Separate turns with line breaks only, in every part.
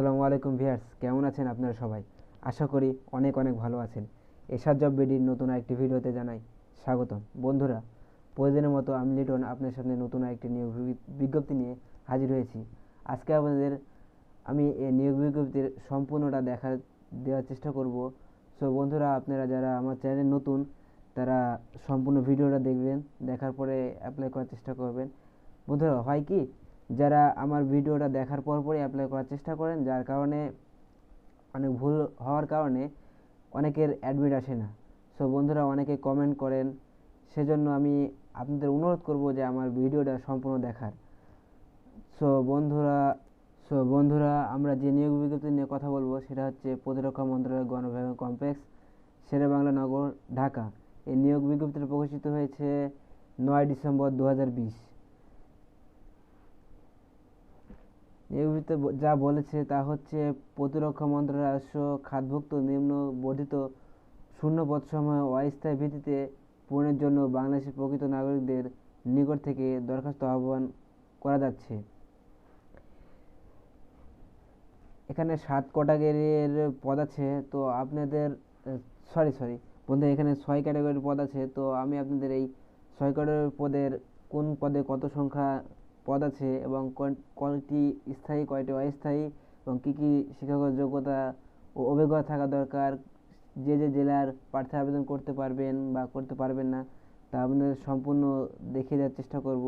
আসসালামু আলাইকুম ভিয়ার্স কেমন আছেন আপনারা সবাই? আশা করি অনেক অনেক ভালো আছেন। এসার জব বিডির নতুন একটি ভিডিওতে জানাই স্বাগতম। বন্ধুরা, প্রতিদিনের মতো আমি লিটন আপনার সামনে নতুন একটি নিয়োগ বিজ্ঞপ্তি নিয়ে হাজির হয়েছি। আজকে আপনাদের আমি এই নিয়োগ বিজ্ঞপ্তির সম্পূর্ণটা দেখা দেওয়ার চেষ্টা করব। সো বন্ধুরা, আপনারা যারা আমার চ্যানেলে নতুন, তারা সম্পূর্ণ ভিডিওটা দেখবেন, দেখার পরে অ্যাপ্লাই করার চেষ্টা করবেন। বন্ধুরা, হয় কি? যারা আমার ভিডিওটা দেখার পর পরই অ্যাপ্লাই করার চেষ্টা করেন, যার কারণে অনেক ভুল হওয়ার কারণে অনেকের অ্যাডমিট আসে না। সো বন্ধুরা, অনেকে কমেন্ট করেন, সেজন্য আমি আপনাদের অনুরোধ করব যে আমার ভিডিওটা সম্পূর্ণ দেখার। সো বন্ধুরা সো বন্ধুরা, আমরা যে নিয়োগ বিজ্ঞপ্তি নিয়ে কথা বলব, সেটা হচ্ছে প্রতিরক্ষা মন্ত্রণালয় গণবিভাগ কমপ্লেক্স শেরেবাংলা নগর, ঢাকা। এই নিয়োগ বিজ্ঞপ্তিটা প্রকাশিত হয়েছে নয় ডিসেম্বর দু হাজার বিশ। নিয়োগবিতে যা বলেছে তা হচ্ছে প্রতিরক্ষা মন্ত্রণালয় খাতভুক্ত নিম্ন বর্ধিত শূন্য পদসমূহ অস্থায়ী ভিত্তিতে পূরণের জন্য বাংলাদেশের প্রকৃত নাগরিকদের নিকট থেকে দরখাস্ত আহ্বান করা যাচ্ছে। এখানে সাত ক্যাটাগরির পদ আছে, তো আপনাদের সরি সরি বন্ধু, এখানে ছয় ক্যাটাগরির পদ আছে, তো আমি আপনাদের এই ছয় ক্যাটাগরির পদের কোন পদে কত সংখ্যা পদ আছে এবং কয়টি স্থায়ী কয়টি অস্থায়ী এবং কী কী শিক্ষাগত যোগ্যতা ও অভিজ্ঞতা থাকা দরকার, যে যে জেলার প্রার্থী আবেদন করতে পারবেন বা করতে পারবেন না, তা আপনাদের সম্পূর্ণ দেখিয়ে দেওয়ার চেষ্টা করব।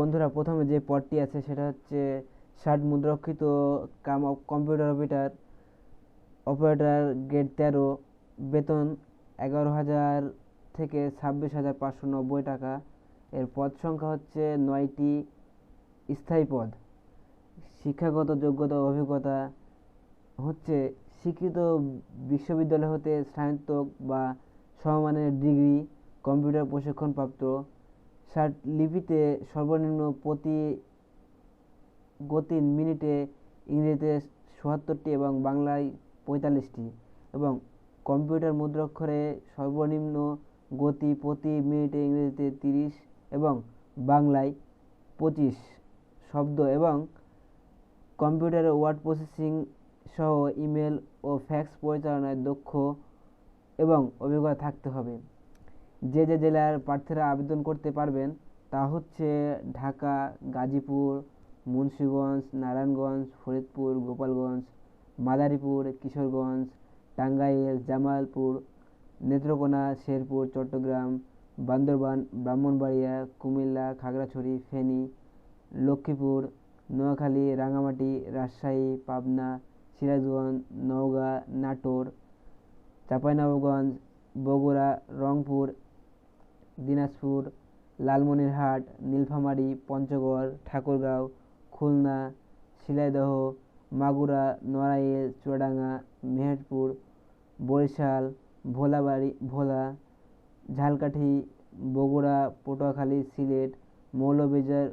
বন্ধুরা, প্রথমে যে পদটি আছে সেটা হচ্ছে ষাট মুদ্রাক্ষিত cum, computer operator, operator grade তেরো, বেতন এগারো হাজার থেকে ছাব্বিশ হাজার পাঁচশো নব্বই টাকা। এর পদ সংখ্যা হচ্ছে নয়টি স্থায়ী পদ। শিক্ষাগত যোগ্যতা, অভিজ্ঞতা হচ্ছে স্বীকৃত বিশ্ববিদ্যালয় হতে স্নাতক বা সমমানের ডিগ্রি, কম্পিউটার প্রশিক্ষণপ্রাপ্ত। লিপিতে সর্বনিম্ন প্রতি গতি মিনিটে ইংরেজিতে চুয়াত্তরটি এবং বাংলায় পঁয়তাল্লিশটি এবং কম্পিউটার মুদ্রাক্ষরে সর্বনিম্ন গতি প্রতি মিনিটে ইংরেজিতে তিরিশ এবং বাংলায় পঁচিশ শব্দ এবং কম্পিউটারে ওয়ার্ড প্রসেসিং সহ ইমেল ও ফ্যাক্স পরিচালনায় দক্ষ এবং অভিজ্ঞতা থাকতে হবে। যে যে জেলার প্রার্থীরা আবেদন করতে পারবেন তা হচ্ছে ঢাকা, গাজীপুর, মুন্সিগঞ্জ, নারায়ণগঞ্জ, ফরিদপুর, গোপালগঞ্জ, মাদারীপুর, কিশোরগঞ্জ, টাঙ্গাইল, জামালপুর, নেত্রকোনা, শেরপুর, চট্টগ্রাম বান্দরবান, ব্রাহ্মণবাড়িয়া, কুমিল্লা, খাগড়াছড়ি, ফেনী, লক্ষ্মীপুর, নোয়াখালী রাঙামাটি রাজশাহী, পাবনা, সিরাজগঞ্জ, নওগাঁ, নাটোর, চাঁপাইনবাবগঞ্জ, বগুড়া, রংপুর, দিনাজপুর, লালমনিরহাট, নীলফামারী, পঞ্চগড়, ঠাকুরগাঁও, খুলনা, শিলাইদহ, মাগুরা, নড়াইল, চুয়াডাঙ্গা, মেহেরপুর, বরিশাল, ভোলাবাড়ি, ভোলা ঝালকাঠি, বগুড়া, পটুয়াখালী, সিলেট, মৌলভীবাজার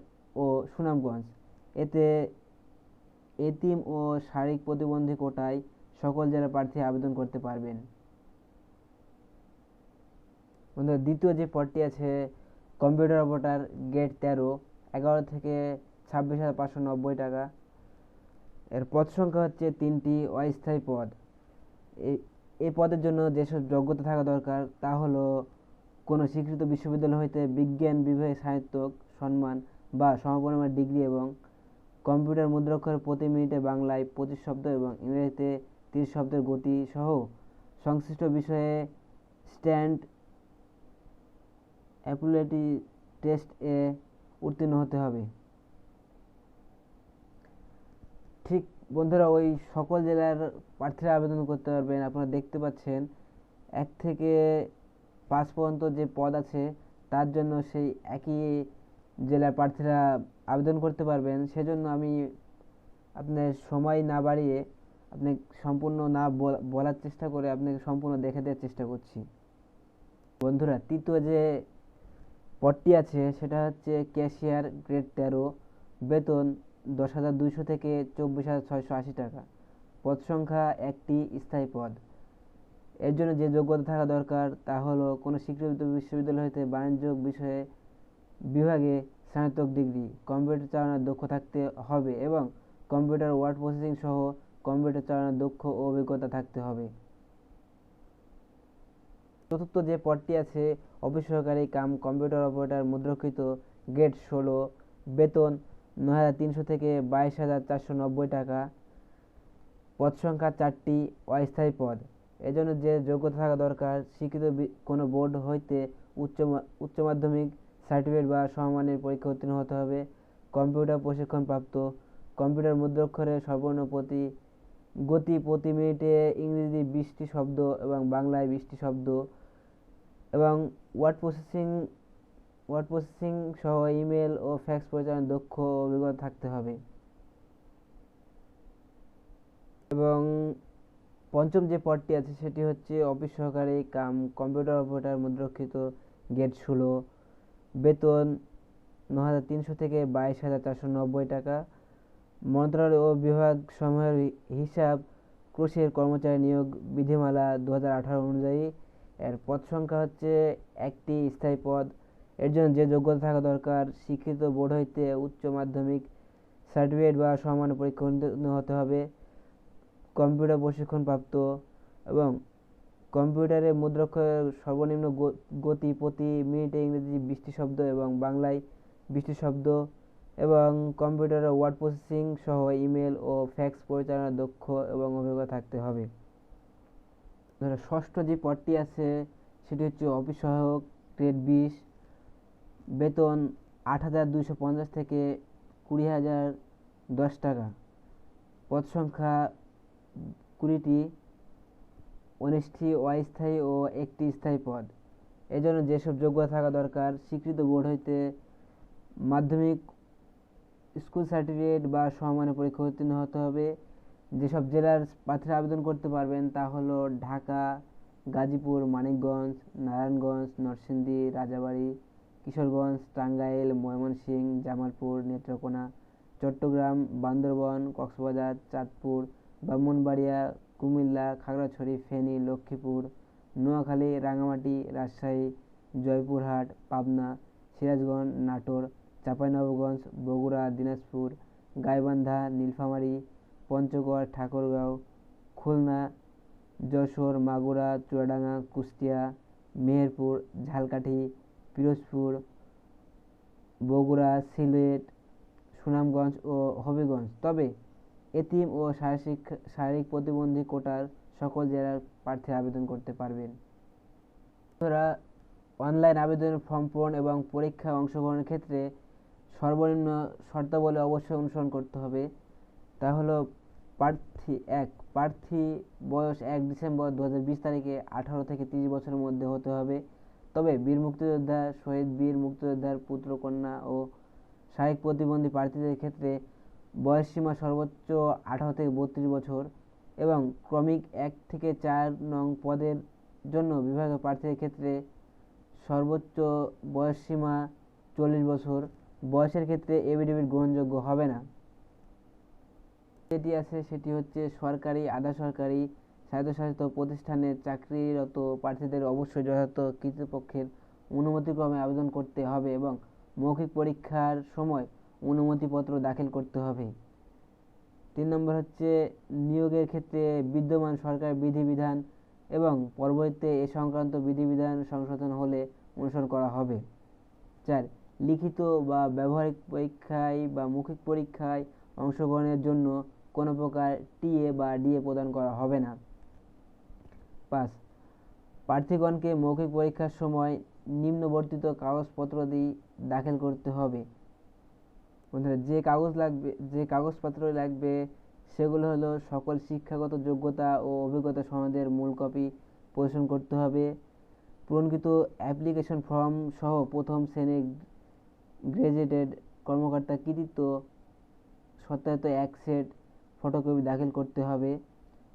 ও সুনামগঞ্জ। এতে এতিম ও শারীরিক প্রতিবন্ধী কোটায় সকল জেলা প্রার্থী আবেদন করতে পারবেন। দ্বিতীয় যে পদটি আছে, কম্পিউটার অপারেটর গেট তেরো, এগারো থেকে ছাব্বিশ হাজার পাঁচশো নব্বই টাকা। এর পদ সংখ্যা হচ্ছে তিনটি অস্থায়ী পদ। এই পদের জন্য যেসব যোগ্যতা থাকা দরকার তা হলো কোনো স্বীকৃত বিশ্ববিদ্যালয় হইতে বিজ্ঞান বিভাগে স্নাতক সম্মান বা সমপরিমাণ ডিগ্রি এবং কম্পিউটার মুদ্রাক্ষর প্রতি মিনিটে বাংলায় পঁচিশ শব্দ এবং ইংরেজিতে তিরিশ শব্দের গতি সহ সংশ্লিষ্ট বিষয়ে স্ট্যান্ড অ্যাপুলেটি টেস্ট এ উত্তীর্ণ হতে হবে। ঠিক বন্ধুরা, ওই সকল জেলার প্রার্থীরা আবেদন করতে পারবেন। আপনারা দেখতে পাচ্ছেন, এক থেকে পাঁচ পর্যন্ত যে পদ আছে, তার জন্য সেই একই জেলার প্রার্থীরা আবেদন করতে পারবেন। সেজন্য আমি আপনার সময় না বাড়িয়ে আপনি সম্পূর্ণ না বল- বলার চেষ্টা করে আপনাকে সম্পূর্ণ দেখে দেওয়ার চেষ্টা করছি। বন্ধুরা, তৃতীয় যে পদটি আছে, সেটা হচ্ছে ক্যাশিয়ার গ্রেড তেরো, বেতন দশ হাজার দুইশো থেকে চব্বিশ হাজার ছয়শো আশি টাকা। পদ সংখ্যা একটি স্থায়ী পদ। এর জন্য যে যোগ্যতা থাকা দরকার তা হলো কোনো স্বীকৃত বিশ্ববিদ্যালয় হতে বাণিজ্য বিষয়ে বিভাগে স্নাতক ডিগ্রি, কম্পিউটার চালানোর দক্ষ থাকতে হবে এবং কম্পিউটার ওয়ার্ড প্রসেসিং সহ কম্পিউটার চালানোর দক্ষ ও অভিজ্ঞতা থাকতে হবে। চতুর্থ যে পদটি আছে, অফিস সহকারী কাম কম্পিউটার অপারেটর মুদ্রাকৃত গ্রেড ষোলো, বেতন নয় হাজার তিনশো থেকে বাইশ হাজার চারশো নব্বই টাকা, পদ সংখ্যা চারটি, অস্থায়ী পদ। এজন্য যে যোগ্যতা থাকা দরকার স্বীকৃত কোনো বোর্ড হইতে উচ্চ উচ্চ মাধ্যমিক সার্টিফিকেট বা সমমানের পরীক্ষা উত্তীর্ণ হতে হবে। কম্পিউটার প্রশিক্ষণপ্রাপ্ত, কম্পিউটার মুদ্রাক্ষরে সর্বর্ণ প্রতি গতি প্রতি মিনিটে ইংরেজি বিশটি শব্দ এবং বাংলায় বিশটি শব্দ এবং ওয়ার্ড প্রসেসিং ওয়ার্ড প্রসেসিং সহ ইমেল ও ফ্যাক্স পরিচালনার দক্ষ অভিজ্ঞতা থাকতে হবে। এবং পঞ্চম যে পদটি আছে সেটি হচ্ছে অফিস সহকারী কাম, কম্পিউটার অপারেটর মুদ্রাক্ষিত গেট ষোলো, বেতন ন হাজার তিনশো থেকে বাইশ হাজার চারশো নব্বই টাকা। মন্ত্রণালয় ও বিভাগ সমূহের হিসাব কোষের কর্মচারী নিয়োগ বিধিমালা দু হাজার আঠারো অনুযায়ী। এর পদ সংখ্যা হচ্ছে একটি স্থায়ী পদ। এর জন্য যে যোগ্যতা থাকা দরকার শিক্ষিত বোর্ড হইতে উচ্চ মাধ্যমিক সার্টিফিকেট বা সমান পরীক্ষা উত্তীর্ণ হতে হবে। কম্পিউটার প্রশিক্ষণপ্রাপ্ত এবং কম্পিউটারে মুদ্রাক্ষরের সর্বনিম্ন গতি প্রতি মিনিটে ইংরেজি বিশটি শব্দ এবং বাংলায় বিশটি শব্দ এবং কম্পিউটারে ওয়ার্ড প্রসেসিং সহ ইমেল ও ফ্যাক্স পরিচালনার দক্ষ এবং অভিজ্ঞতা থাকতে হবে। ধরো, ষষ্ঠ যে পদটি আছে, সেটি হচ্ছে অফিস সহায়ক, গ্রেড বিশ, বেতন আট হাজার দুইশো পঞ্চাশ থেকে কুড়ি হাজার দশ টাকা। পদ সংখ্যা কুড়িটি উনিশটি অস্থায়ী ও একটি স্থায়ী পদ। এজন্য যেসব যোগ্যতা থাকা দরকার, স্বীকৃত বোর্ড হইতে মাধ্যমিক স্কুল সার্টিফিকেট বা সমমানের পরীক্ষা উত্তীর্ণ হতে হবে। যেসব জেলার প্রার্থীরা আবেদন করতে পারবেন তা হলো ঢাকা, গাজীপুর, মানিকগঞ্জ, নারায়ণগঞ্জ, নরসিংদী, রাজাবাড়ি, কিশোরগঞ্জ, টাঙ্গাইল, ময়মনসিংহ, জামালপুর, নেত্রকোনা, চট্টগ্রাম, বান্দরবন, কক্সবাজার, চাঁদপুর ব্রাহ্মণবাড়িয়া কুমিল্লা, খাগড়াছড়ি, ফেনী, লক্ষ্মীপুর, নোয়াখালী রাঙামাটি রাজশাহী, জয়পুরহাট, পাবনা, সিরাজগঞ্জ, নাটোর, চাঁপাইনবাবগঞ্জ, বগুড়া, দিনাজপুর, গাইবান্ধা, নীলফামারী, পঞ্চগড়, ঠাকুরগাঁও, খুলনা, যশোর, মাগুরা, চুয়াডাঙ্গা, কুষ্টিয়া, মেহেরপুর, ঝালকাঠি, পিরোজপুর, বগুড়া, সিলেট, সুনামগঞ্জ ও হবিগঞ্জ। তবে এতিম ও শারীরিক শারীরিক প্রতিবন্ধী কোটার সকল জেলার প্রার্থী আবেদন করতে পারবেন। তোরা অনলাইন আবেদনের ফর্ম পূরণ এবং পরীক্ষায় অংশগ্রহণের ক্ষেত্রে সর্বনিম্ন শর্তাবলী অবশ্যই অনুসরণ করতে হবে। তা হলো প্রার্থী এক, প্রার্থী বয়স এক ডিসেম্বর দু হাজার বিশ তারিখে আঠারো থেকে তিরিশ বছরের মধ্যে হতে হবে। তবে বীর মুক্তিযোদ্ধা, শহীদ বীর মুক্তিযোদ্ধার পুত্র, কন্যা ও শারীরিক প্রতিবন্ধী প্রার্থীদের ক্ষেত্রে বয়সসীমা সর্বোচ্চ আঠারো থেকে বত্রিশ বছর এবং ক্রমিক এক থেকে চার নং পদের জন্য বিভাগীয় প্রার্থীদের ক্ষেত্রে সর্বোচ্চ বয়সসীমা চল্লিশ বছর। বয়সের ক্ষেত্রে এভিডেভিট গ্রহণযোগ্য হবে না। যেটি আছে সেটি হচ্ছে সরকারি আধা সরকারি স্বায়ত্তশাসিত প্রতিষ্ঠানে চাকরিরত প্রার্থীদের অবশ্যই যথাযথ কর্তৃপক্ষের অনুমতিক্রমে আবেদন করতে হবে এবং মৌখিক পরীক্ষার সময় অনুমতিপত্র দাখিল করতে হবে। তিন নম্বর হচ্ছে নিয়োগের ক্ষেত্রে বিদ্যমান সরকার বিধিবিধান এবং পরবর্তীতে এ সংক্রান্ত বিধিবিধান সংশোধন হলে অনুসরণ করা হবে। চার, লিখিত বা ব্যবহারিক পরীক্ষায় বা মৌখিক পরীক্ষায় অংশগ্রহণের জন্য কোনো প্রকার টিএ বা ডিএ প্রদান করা হবে না। পাঁচ, প্রার্থীগণকে মৌখিক পরীক্ষার সময় নিম্নবর্তিত কাগজপত্রাদি দাখিল করতে হবে। বন্ধুরা যে কাগজ লাগবে, যে কাগজপত্র লাগবে, সেগুলো হলো সকল শিক্ষাগত যোগ্যতা ও অভিজ্ঞতা সনদের মূল কপি প্রদর্শন করতে হবে। পূরণকৃত অ্যাপ্লিকেশন ফর্ম সহ প্রথম শ্রেণির গ্র্যাজুয়েটেড কর্মকর্তা কৃতিত্ব সত্যায়িত এক সেট ফটোকপি দাখিল করতে হবে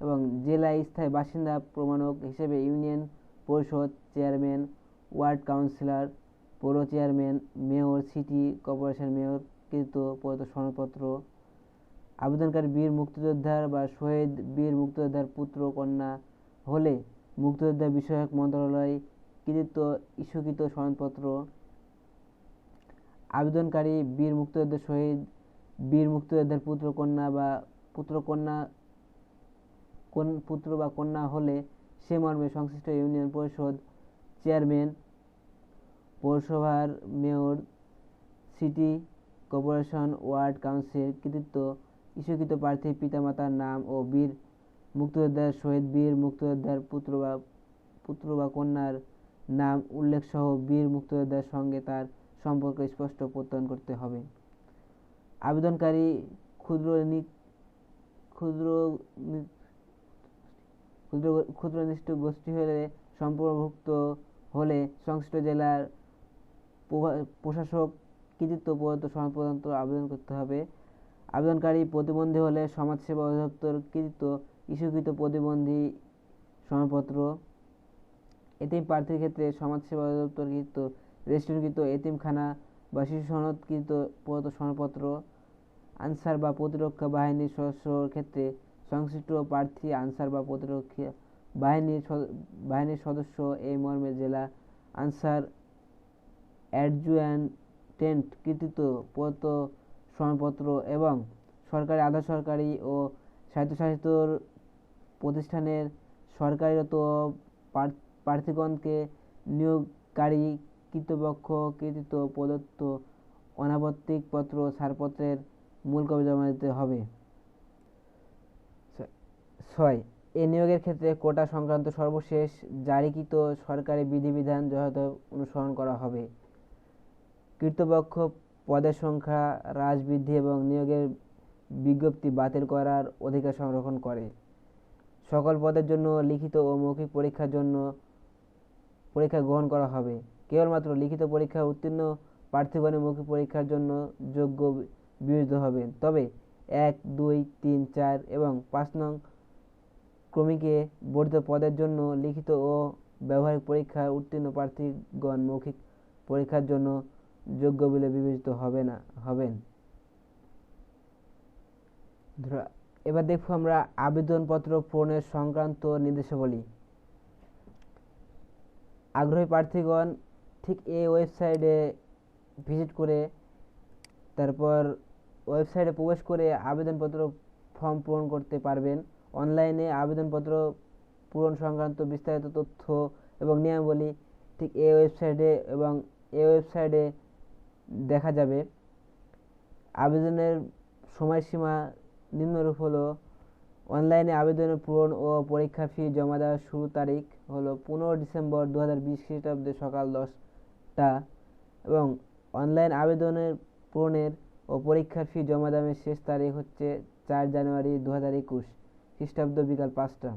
এবং জেলা স্থায়ী বাসিন্দা প্রমাণক হিসেবে ইউনিয়ন পরিষদ চেয়ারম্যান, ওয়ার্ড কাউন্সিলর, পৌর chairman, mayor, city corporation mayor কৃত প্রদত্ত সনদপত্র আবেদনকারী বীর মুক্তিযোদ্ধার বা শহীদ বীর মুক্তিযোদ্ধার পুত্র, কন্যা হলে মুক্তিযোদ্ধা বিষয়ক মন্ত্রণালয় কৃতিত্ব ইস্যুকৃত সনদপত্র আবেদনকারী বীর মুক্তিযোদ্ধা শহীদ বীর মুক্তিযোদ্ধার পুত্র, কন্যা বা পুত্র, কন্যা, কোন পুত্র বা কন্যা হলে সে মর্মে সংশ্লিষ্ট ইউনিয়ন পরিষদ চেয়ারম্যান, পৌরসভার mayor, city corporation, ward council, কৃতিত্ব ইস্যুকৃত প্রার্থীর পিতামাতার নাম ও বীর মুক্তিযোদ্ধার শহীদ বীর মুক্তিযোদ্ধার পুত্র বা পুত্র বা কন্যার নাম উল্লেখসহ বীর মুক্তিযোদ্ধার সঙ্গে তার সম্পর্ক স্পষ্ট প্রত্যয়ন করতে হবে। আবেদনকারী ক্ষুদ্র ক্ষুদ্র ক্ষুদ্র ক্ষুদ্রনিষ্ঠ গোষ্ঠী হলে সম্পর্কভুক্ত হলে সংশ্লিষ্ট জেলার প্রশাসক কৃতিত্ব প্রদত্ত সনদপত্র আবেদন করতে হবে। আবেদনকারী প্রতিবন্ধী হলে সমাজসেবা অধিদপ্তর কৃতিত্ব ইস্যুকৃত প্রতিবন্ধী সনদপত্র এতিম প্রার্থীর ক্ষেত্রে সমাজসেবা অধিদপ্তর কৃত রেজিস্ট্রেশনকৃত এতিমখানা বা শিশু সনদকৃত প্রদত্ত সনদপত্র আনসার বা প্রতিরক্ষা বাহিনীর সদস্যর ক্ষেত্রে সংশ্লিষ্ট প্রার্থী, আনসার বা প্রতিরক্ষা বাহিনীর বাহিনীর সদস্য এই মর্মে জেলা আনসার অ্যাডজুট্যান্ট কৃতিত্ব প্রদত্ত সনদপত্র এবং সরকারি আধা সরকারি ও স্বায়ত্তশাসিত প্রতিষ্ঠানের সরকারিরত প্রার্থীগণকে নিয়োগকারী কর্তৃপক্ষ কৃতিত্ব, প্রদত্ত অনাবশ্যকপত্র ছাড়পত্রের মূল কপি জমা দিতে হবে। ছয়, এ নিয়োগের ক্ষেত্রে কোটা সংক্রান্ত সর্বশেষ জারিকৃত সরকারি বিধিবিধান যথাযথ অনুসরণ করা হবে। কর্তৃপক্ষ পদের সংখ্যা, হ্রাস বৃদ্ধি এবং নিয়োগের বিজ্ঞপ্তি বাতিল করার অধিকার সংরক্ষণ করে। সকল পদের জন্য লিখিত ও মৌখিক পরীক্ষার জন্য পরীক্ষা গ্রহণ করা হবে। কেবলমাত্র লিখিত পরীক্ষা উত্তীর্ণ প্রার্থীগণের মৌখিক পরীক্ষার জন্য যোগ্য বিবেচিত হবেন তবে এক, দুই, তিন, চার এবং পাঁচ নং ক্রমিকে বর্ধিত পদের জন্য লিখিত ও ব্যবহারিক পরীক্ষায় উত্তীর্ণ প্রার্থীগণ মৌখিক পরীক্ষার জন্য যোগ্য বলে বিবেচিত হবে না, হবেন। এবার দেখব আমরা আবেদনপত্র পূরণের সংক্রান্ত নির্দেশাবলী। আগ্রহী প্রার্থীগণ ঠিক এই ওয়েবসাইটে ভিজিট করে, তারপর ওয়েবসাইটে প্রবেশ করে আবেদনপত্র ফর্ম পূরণ করতে পারবেন। অনলাইনে আবেদনপত্র পূরণ সংক্রান্ত বিস্তারিত তথ্য এবং নিয়মাবলী ঠিক এই ওয়েবসাইটে এবং এই ওয়েবসাইটে দেখা যাবে। আবেদনের সময়সীমা নিম্নরূপ হলো, অনলাইনে আবেদনের পূরণ ও পরীক্ষা ফি জমা দেওয়ার শুরু তারিখ হলো পনেরো ডিসেম্বর দু হাজার বিশ খ্রিস্টাব্দে সকাল দশটা এবং অনলাইন আবেদনের পূরণের ও পরীক্ষার ফি জমা দেওয়ার শেষ তারিখ হচ্ছে চার জানুয়ারি দু হাজার একুশ খ্রিস্টাব্দ বিকাল পাঁচটা।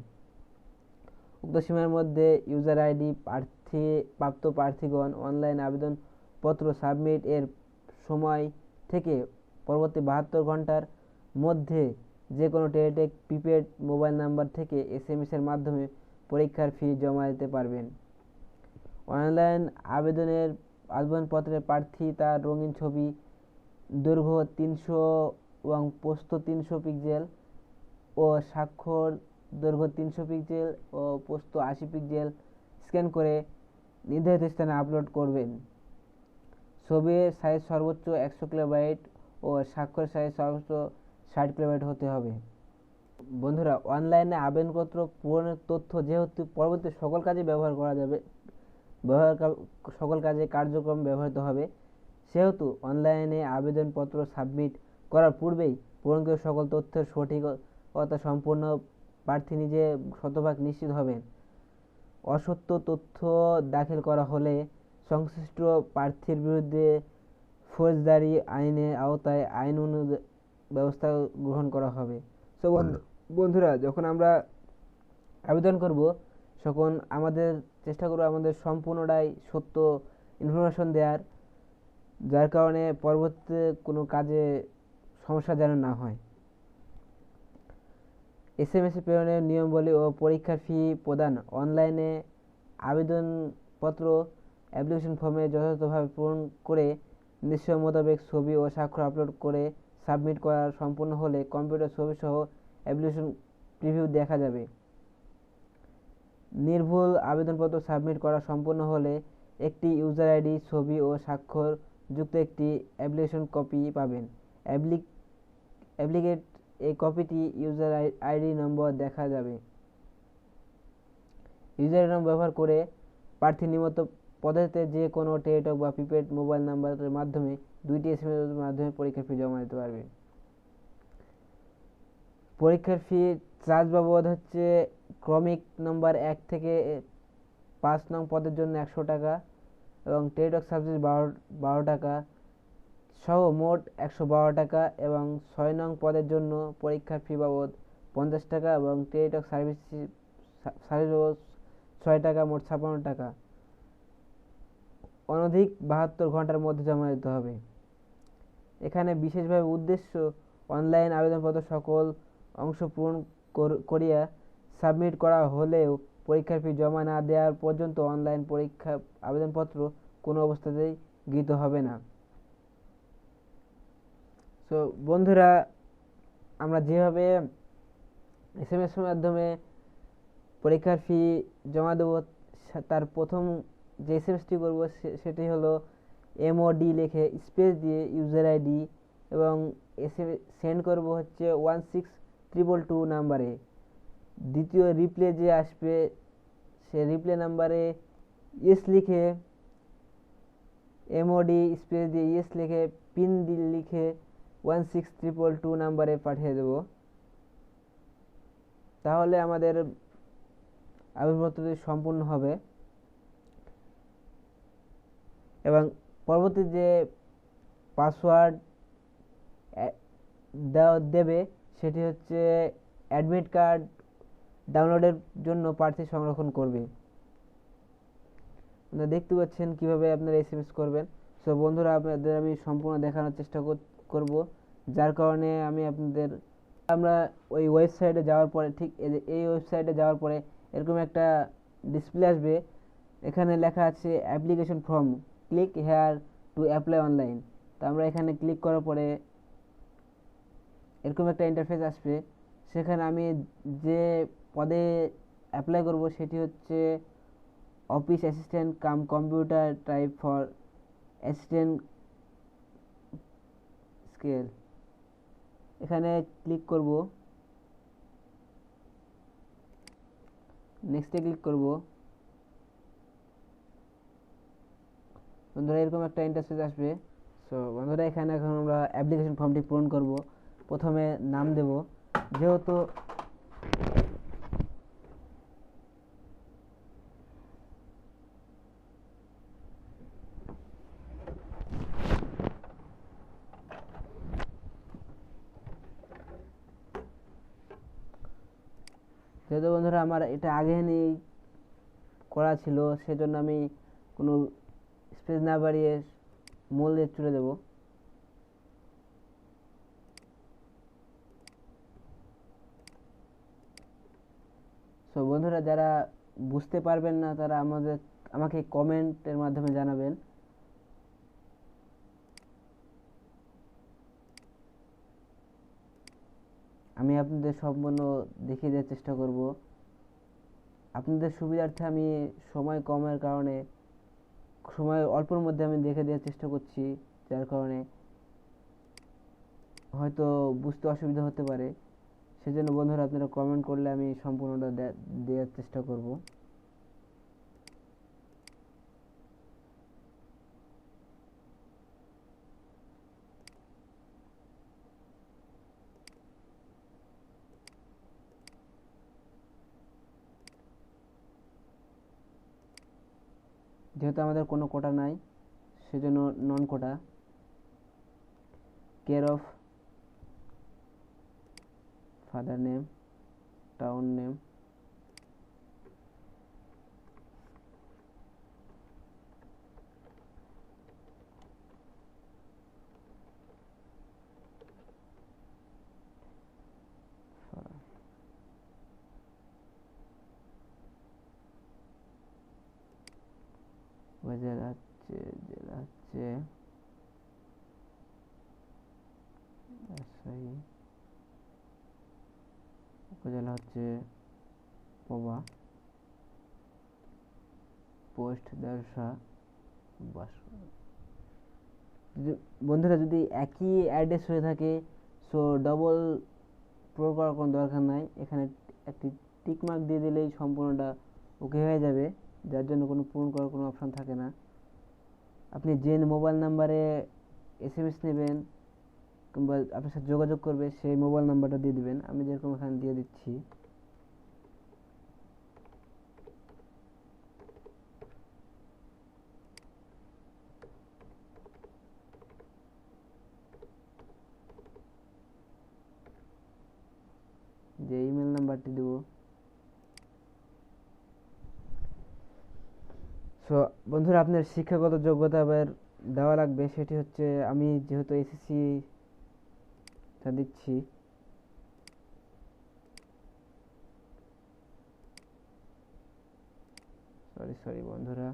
উক্ত সীমার মধ্যে ইউজার আইডি প্রার্থী, প্রাপ্ত প্রার্থীগণ অনলাইন আবেদনপত্র সাবমিট এর সময় থেকে পরবর্তী বাহাত্তর ঘণ্টার মধ্যে যে কোনো টেলিটেক প্রিপেড মোবাইল নাম্বার থেকে এস এম এর মাধ্যমে পরীক্ষার ফি জমা দিতে পারবেন। অনলাইন আবেদনের আবেদনপত্রের প্রার্থী তার রঙিন ছবি, দৈর্ঘ্য তিনশো এবং পোস্ত তিনশো পিক্সেল ও স্বাক্ষর দৈর্ঘ্য তিনশো পিক্সেল ও পোস্ত আশি পিক্সেল স্ক্যান করে নির্ধারিত স্থানে আপলোড করবেন। ছবির সাইজ সর্বোচ্চ একশো কিলোবাইট ও স্বাক্ষর সাইজ সর্বোচ্চ ষাট কিলোবাইট হতে হবে। বন্ধুরা অনলাইনে আবেদনপত্র পূরণের তথ্য যেহেতু পরবর্তী সকল কাজে ব্যবহার করা যাবে, ব্যবহার সকল কাজে কার্যক্রম ব্যবহৃত হবে। সেহেতু অনলাইনে আবেদনপত্র সাবমিট করার পূর্বেই পূরণকৃত সকল তথ্যের সঠিকতা সম্পূর্ণ প্রার্থী নিজে শতভাগ নিশ্চিত হবেন। অসত্য তথ্য দাখিল করা হলে সংশ্লিষ্ট প্রার্থীর বিরুদ্ধে ফৌজদারি আইনের আওতায় আইন অনুযায়ী ব্যবস্থা গ্রহণ করা হবে। সো বন্ধুরা যখন আমরা আবেদন করব তখন আমাদের চেষ্টা করব আমাদের সম্পূর্ণটাই সত্য ইনফরমেশন দেওয়ার যার কারণে পরবর্তীতে কোনো কাজে সমস্যা যেন না হয়। এস এম এস প্রেরণের নিয়মাবলী ও পরীক্ষার ফি প্রদান। অনলাইনে আবেদনপত্র অ্যাপ্লিকেশন ফর্মে যথাযথভাবে পূরণ করে নির্দেশ মোতাবেক ছবি ও স্বাক্ষর আপলোড করে সাবমিট করা সম্পূর্ণ হলে কম্পিউটার ছবি সহ অ্যাপ্লিকেশন প্রিভিউ দেখা যাবে। নির্ভুল আবেদনপত্র সাবমিট করা সম্পূর্ণ হলে একটি ইউজার আইডি, ছবি ও স্বাক্ষর যুক্ত একটি অ্যাপ্লিকেশন কপি পাবেন। অ্যাপ্লিকেট এই কপিটি ইউজার আইডি নম্বর দেখা যাবে। ইউজার নাম ব্যবহার করে প্রার্থী নিয়মিত পদ্ধতিতে যে কোনো টেলিটক বা প্রিপেড মোবাইল নাম্বারের মাধ্যমে দুইটি এস এর মাধ্যমে পরীক্ষার ফি জমা দিতে পারবে। পরীক্ষার ফি চার্জ বাবদ হচ্ছে ক্রমিক নম্বর এক থেকে পাঁচ নং পদের জন্য একশো টাকা এবং টেলিটক সাবজেক্ট বারো বারো টাকা সহ মোট একশো বারো টাকা এবং ছয় নং পদের জন্য পরীক্ষার ফি বাবদ পঞ্চাশ টাকা এবং টেলিটক সার্ভিস সার্ভিস বাবদ ছয় টাকা, মোট ছাপ্পান্ন টাকা। অনধিক বাহাত্তর ঘণ্টার মধ্যে জমা দিতে হবে। এখানে বিশেষভাবে উদ্দেশ্য, অনলাইন আবেদনপত্র সকল অংশ পূরণ করিয়া সাবমিট করা হলেও পরীক্ষার ফি জমা না দেওয়ার পর্যন্ত অনলাইন পরীক্ষা আবেদনপত্র কোনো অবস্থাতেই গৃহীত হবে না। তো বন্ধুরা, আমরা যেভাবে এস এর মাধ্যমে পরীক্ষার ফি জমা দেবো তার প্রথম যে এস এম এসটি করব সেটি হলো এমওডি লিখে স্পেস দিয়ে ইউজার আইডি এবং এস এম সেন্ড করব হচ্ছে ওয়ান সিক্স ট্রিপল টু নাম্বারে দ্বিতীয় রিপ্লে যে আসবে, সে রিপ্লে নাম্বারে ইয়েস লিখে এমওডি স্পেস দিয়ে ইয়েস লিখে পিন লিখে ওয়ান সিক্স ট্রিপল টু নাম্বারে পাঠিয়ে দেব। তাহলে আমাদের আবেদনপত্রটি সম্পূর্ণ হবে। এবং পরবর্তী যে পাসওয়ার্ড দেবে সেটি হচ্ছে অ্যাডমিট কার্ড ডাউনলোডের জন্য প্রার্থী সংরক্ষণ করবে। আপনারা দেখতে পাচ্ছেন কীভাবে আপনারা এস করবেন। সো বন্ধুরা, আপনাদের আমি সম্পূর্ণ দেখানোর চেষ্টা করব। যার কারণে আমি আপনাদের, আমরা ওই ওয়েবসাইটে যাওয়ার পরে, ঠিক এই ওয়েবসাইটে যাওয়ার পরে এরকম একটা ডিসপ্লে আসবে। এখানে লেখা আছে application form click here to apply online তো আমরা এখানে ক্লিক করার পরে এরকম একটা ইন্টারফেস আসবে। সেখানে আমি যে পদে অ্যাপ্লাই করব সেটি হচ্ছে office assistant cum computer type for assistant scale এখানে ক্লিক করব। নেক্সটে ক্লিক করব। বন্ধুরা, এরকম একটা ইন্টারফেস আসবে। সো বন্ধুরা, এখানে এখন আমরা অ্যাপ্লিকেশন ফর্মটি পূরণ করব। প্রথমে নাম দেব। যেহেতু যেহেতু বন্ধুরা, আমার এটা আগে নিয়ে করা ছিল, সেজন্য আমি কোনো স্পেস না বাড়িয়ে মূল দিয়ে চলে দেবো। সো বন্ধুরা, যারা বুঝতে পারবেন না, তারা আমাদের, আমাকে কমেন্টের মাধ্যমে জানাবেন। আমি আপনাদের সম্পূর্ণ দেখিয়ে দেওয়ার চেষ্টা করব। আপনাদের সুবিধার্থে আমি সময় কমের কারণে সময় অল্পর মধ্যে আমি দেখে দেওয়ার চেষ্টা করছি, যার কারণে হয়তো বুঝতে অসুবিধা হতে পারে। সেজন্য বন্ধুরা, আপনারা কমেন্ট করলে আমি সম্পূর্ণটা দেওয়ার চেষ্টা করব। যেহেতু আমাদের কোনো কোটা নাই সেজন্য non quota care of father name town town হচ্ছে জেলা হচ্ছে রাজশাহী। উপজেলা হচ্ছে পবা। পোস্ট বন্ধুরা, যদি একই অ্যাড্রেস হয়ে থাকে সো ডবল প্রয়োগ করার কোনো দরকার নাই। এখানে একটি টিকমার্ক দিয়ে দিলেই সম্পূর্ণটা ওকে হয়ে যাবে। যার জন্য কোনো পূরণ করার কোনো অপশান থাকে না। আপনি যে মোবাইল নাম্বারে এস এম এস নেবেন কিংবা আপনার সাথে যোগাযোগ করবে, সেই মোবাইল নাম্বারটা দিয়ে দিবেন। আমি যেরকম এখানে দিয়ে দিচ্ছি। যে ইমেল নাম্বারটি দেব। সো বন্ধুরা, আপনার শিক্ষাগত যোগ্যতা এবার দেওয়া লাগবে। সেটি হচ্ছে, আমি যেহেতু এসএসসি টা দিচ্ছি। সরি সরি বন্ধুরা।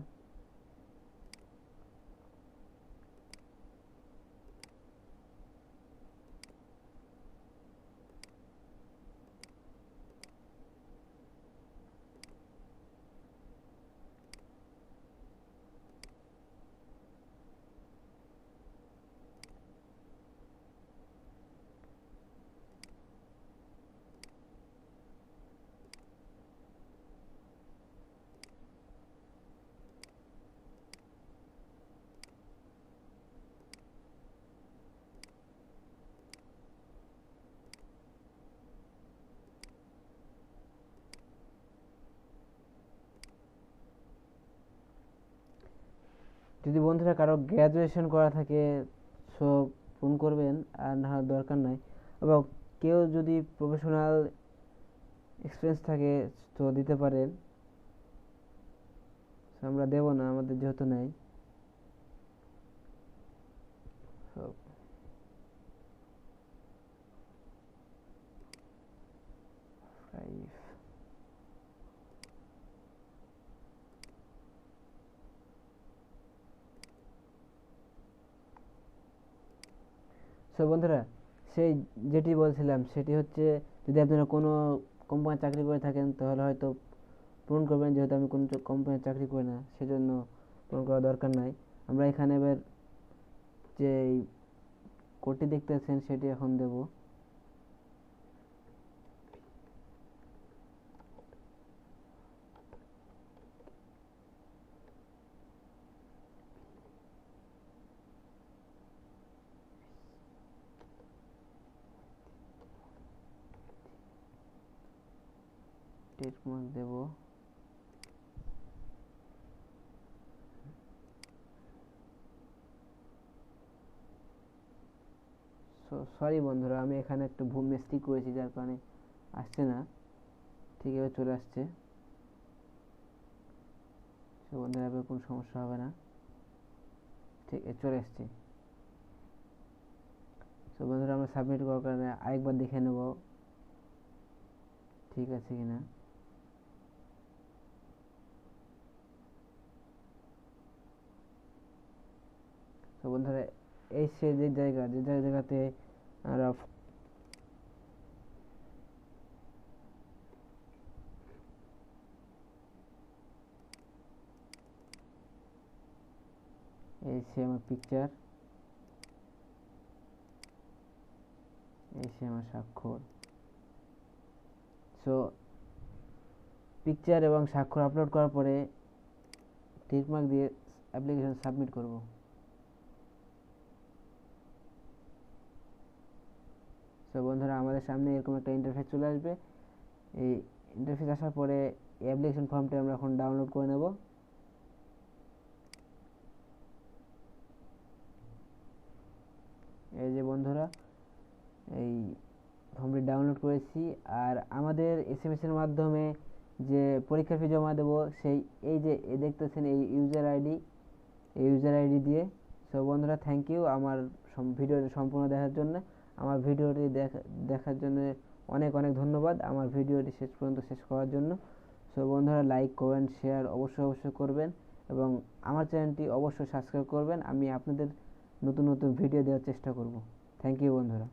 যদি বন্ধুরা কারও গ্র্যাজুয়েশন করা থাকে সো ফোন করবেন, আর না দরকার নাই। এবং কেউ যদি প্রফেশনাল এক্সপিরিয়েন্স থাকে, তো দিতে পারেন। আমরা দেব না, আমাদের যেহেতু নেই। সো বন্ধুরা, সেই যেটি বলছিলাম, সেটি হচ্ছে যদি আপনারা কোনো কোম্পানি চাকরি করে থাকেন, তাহলে হয়তো পূরণ করবেন, যেহেতু আমি কোনো কোম্পানির চাকরি করি না, সেজন্য পূরণ করা দরকার নাই। আমরা এখানে এবার যে কোডটি দেখতেছেন, সেটি এখন দেব টিক মার্ক দেব। সরি বন্ধুরা, আমি এখানে একটু ভুল মিস্টেক করেছি, যার কারণে আসছে না। ঠিক এবার চলে আসছে। সো বন্ধুরা এবার কোনো সমস্যা হবে না। ঠিক চলে এসছে। সো বন্ধুরা, আমরা সাবমিট করার কারণে আরেকবার দেখে নেব। ঠিক আছে কিনা? তো বন্ধুরা, এই সে যে জায়গা, যে জায়গাতে আমরা এই সে আমার পিকচার এই সে আমার স্বাক্ষর। সো পিকচার এবং স্বাক্ষর আপলোড করার পরে টিকমার্ক দিয়ে অ্যাপ্লিকেশন সাবমিট করব। সো বন্ধুরা, আমাদের সামনে এরকম একটা ইন্টারফেস চলে আসবে। এই ইন্টারফেস আসার পরে অ্যাপ্লিকেশন ফর্মটা আমরা এখন ডাউনলোড করে নেব। এই যে বন্ধুরা, এই ফর্মটি ডাউনলোড করেছি। আর আমাদের এস এম এর মাধ্যমে যে পরীক্ষা ফি জমা দেবো, সেই, এই যে দেখতেছেন এই ইউজার আইডি এই ইউজার আইডি দিয়ে। সো বন্ধুরা থ্যাংক ইউ আমার ভিডিওটি সম্পূর্ণ দেখার জন্য। আমার ভিডিওটি দেখার জন্য অনেক অনেক ধন্যবাদ। আমার ভিডিওটি শেষ পর্যন্ত শেষ করার জন্য। সো বন্ধুরা লাইক কমেন্ট শেয়ার অবশ্যই অবশ্যই করবেন এবং আমার চ্যানেলটি অবশ্যই সাবস্ক্রাইব করবেন। আমি আপনাদের নতুন নতুন ভিডিও দেওয়ার চেষ্টা করব। থ্যাংক ইউ বন্ধুরা।